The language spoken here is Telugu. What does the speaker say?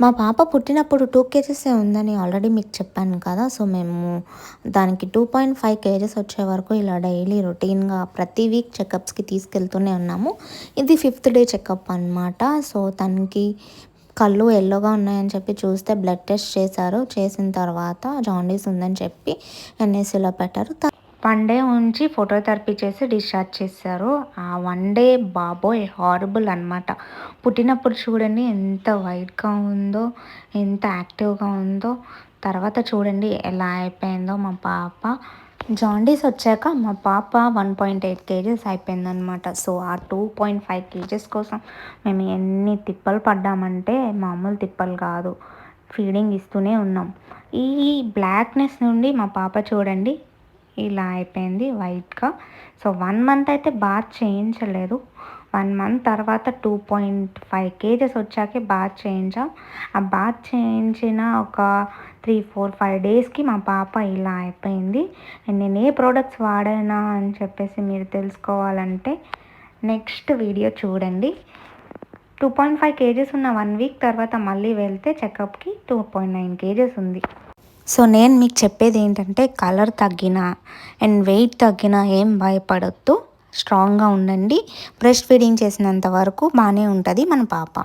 మా పాప పుట్టినప్పుడు టూ కేజెసే ఉందని ఆల్రెడీ మీకు చెప్పాను కదా. సో మేము దానికి టూ పాయింట్ ఫైవ్ కేజెస్ వచ్చే వరకు ఇలా డైలీ రొటీన్గా ప్రతి వీక్ చెకప్స్కి తీసుకెళ్తూనే ఉన్నాము. ఇది ఫిఫ్త్ డే చెకప్ అనమాట సో తనకి కళ్ళు ఎల్లోగా ఉన్నాయని చెప్పి చూస్తే బ్లడ్ టెస్ట్ చేశారు. చేసిన తర్వాత జాండీస్ ఉందని చెప్పి ఎన్ఏసీలో పెట్టారు. వన్ డే ఉంచి ఫోటోథెరపీ చేసి డిశ్చార్జ్ చేశారు. ఆ వన్ డే బాబోయ్ హారబుల్ అనమాట పుట్టినప్పుడు చూడండి ఎంత వైట్గా ఉందో ఎంత యాక్టివ్గా ఉందో. తర్వాత చూడండి ఎలా అయిపోయిందో మా పాప. జాండీస్ వచ్చాక మా పాప వన్ పాయింట్ ఎయిట్ కేజెస్ అయిపోయిందనమాట సో ఆ టూ పాయింట్ ఫైవ్ కేజెస్ కోసం మేము ఎన్ని తిప్పలు పడ్డామంటే మామూలు తిప్పలు కాదు. ఫీడింగ్ ఇస్తూనే ఉన్నాం. ఈ బ్లాక్నెస్ నుండి మా పాప చూడండి ఇలా అయిపోయింది వైట్గా. సో వన్ మంత్ అయితే బాగా చేయించలేదు. వన్ మంత్ తర్వాత టూ పాయింట్ ఫైవ్ కేజెస్ వచ్చాకే బాత్ చేయించాం. ఆ బాత్ చేయించిన ఒక త్రీ ఫోర్ ఫైవ్ డేస్కి మా పాప ఇలా అయిపోయింది. అండ్ నేను ఏ ప్రోడక్ట్స్ వాడానా అని చెప్పేసి మీరు తెలుసుకోవాలంటే నెక్స్ట్ వీడియో చూడండి. టూ పాయింట్ ఫైవ్ కేజెస్ ఉన్న వన్ వీక్ తర్వాత మళ్ళీ వెళ్తే చెకప్కి టూ పాయింట్ నైన్ కేజెస్ ఉంది. సో నేను మీకు చెప్పేది ఏంటంటే కలర్ తగ్గినా అండ్ వెయిట్ తగ్గినా ఏం భయపడొద్దు. స్ట్రాంగ్గా ఉండండి. బ్రెస్ట్ ఫీడింగ్ చేసినంత వరకు బాగానే ఉంటుంది మన పాప.